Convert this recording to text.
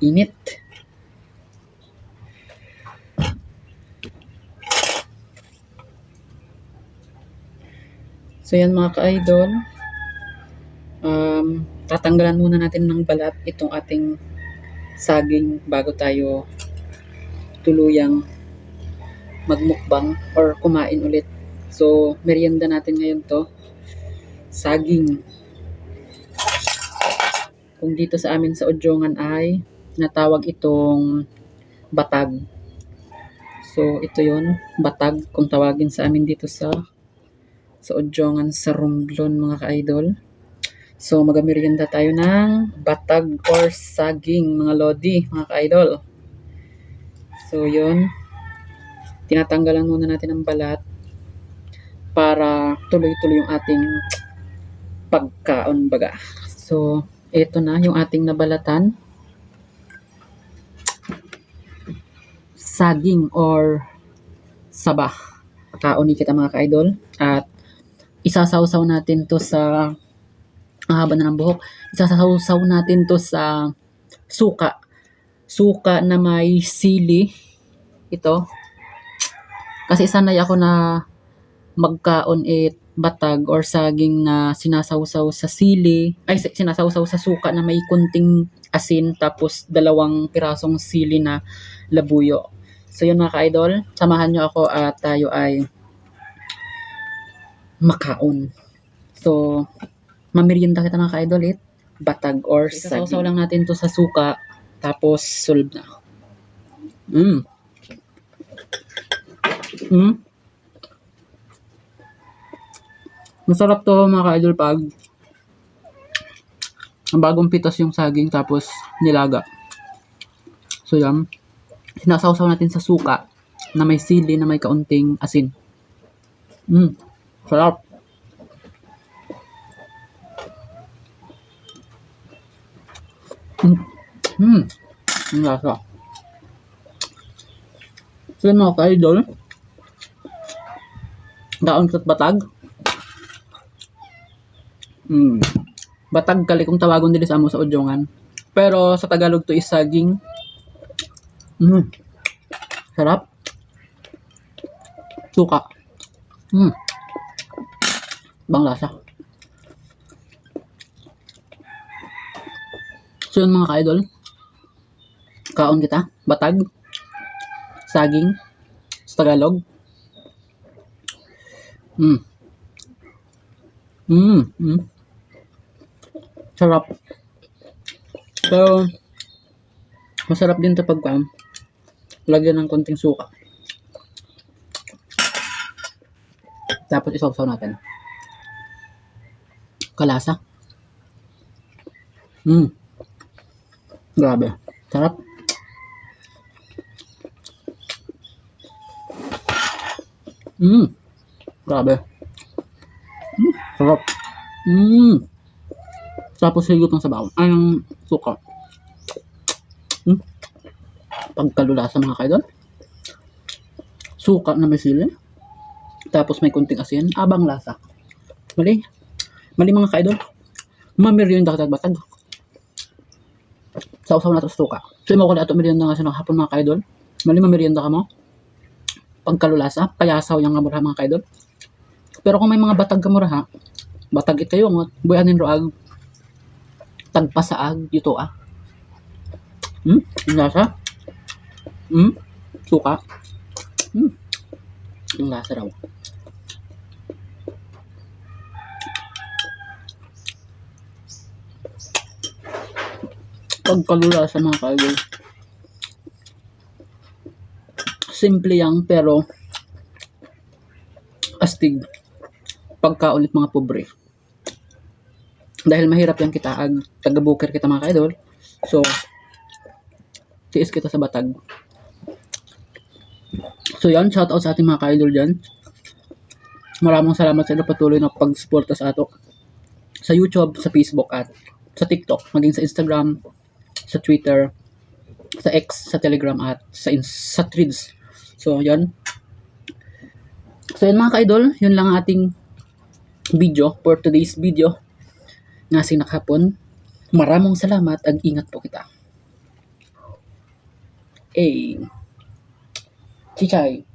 init. So yan mga ka-idol. Um, tatanggalan muna natin ng balat itong ating saging bago tayo tuluyang magmukbang or kumain ulit. So, merienda natin ngayon to. Saging. Kung dito sa amin sa Udjongan ay natawag itong batag. So, ito yon batag kung tawagin sa amin dito sa sa Udjongan sa Romblon mga ka-idol. So, magamerienda tayo ng batag or saging mga lodi mga ka-idol. So, yun. Tinatanggalan muna natin ang balat para tuloy-tuloy yung ating pagkaon baga. So, ito na yung ating nabalatan. Saging or saba. Kaon kita mga ka-idol. At isasawsaw natin to sa ang haba na ng buhok. Isasawsaw natin to sa suka. Suka na may sili. Ito. Kasi sanay ako na magkaon it batag or saging na sinasawsaw sa sili, ay si- sinasawsaw sa suka na may kunting asin tapos dalawang pirasong sili na labuyo. So yun mga ka-idol, samahan nyo ako at tayo ay makaon. So, mamerienda kita mga ka-idol it, batag or saging. Isasawsaw lang natin to sa suka tapos sulb na. Mm. Mm. Masarap to mga ka-idol pag ang bagong pitas yung saging tapos nilaga. So yan. Sinasawsaw natin sa suka na may sili na may kaunting asin. Mm. Sarap. Mm. Mm. Ang lasa. Yun mga ka-idol. Daon kat batag. Mm. Batag kali kung tawagon dili sa amo sa Udjongan. Pero sa Tagalog to is saging. Mm. Sarap. Suka. Mm. Bang lasa. So yun mga ka-idol. Kaon kita. Batag. Saging. Sa Tagalog. Mm. Mm. Mm. Sarap. Pero, masarap din ito pag um, lagyan ng konting suka. Tapos isawsaw natin. Kalasa. Mm. Grabe. Sarap. Mm. Grabe. Mm. Sarap. Mm. Tapos higot ng sabaw. Ay, ng suka. Mm. Pagkalula sa mga kaidol. Suka na may sili. Tapos may kunting asin. Abang lasa. Mali. Mali mga kaidol. Mamiryon da katag batag. Sausaw na to sa suka. So, mo ko na ito merienda nga sa ng hapon mga kaidol. Mali mamerienda ka mo. Pagkalulasa. Payasaw yung nga mura mga kaidol. Pero kung may mga batag ka mura ha, batag it kayo mo. Buyanin roag tagpasaag dito ah. Hmm? Lasa? Hmm? Suka? Hmm? Ang lasa raw. Pagkalula sa mga kaidol. Simple yang pero astig. Pagkaulit mga pobre dahil mahirap yan kita ag taga-booker kita mga ka-idol so tiis kita sa batag so yan shout out sa ating mga ka-idol dyan. Maraming salamat sa inyo. Patuloy na pag-suporta sa ato. Sa YouTube, sa Facebook at sa TikTok, maging sa Instagram, sa Twitter, sa X, sa Telegram at sa, sa Threads. So, yan. So, yan mga ka-idol, yun lang ang ating video for today's video. Nga sinakapon. Maramong salamat. Ag ingat po kita. 機械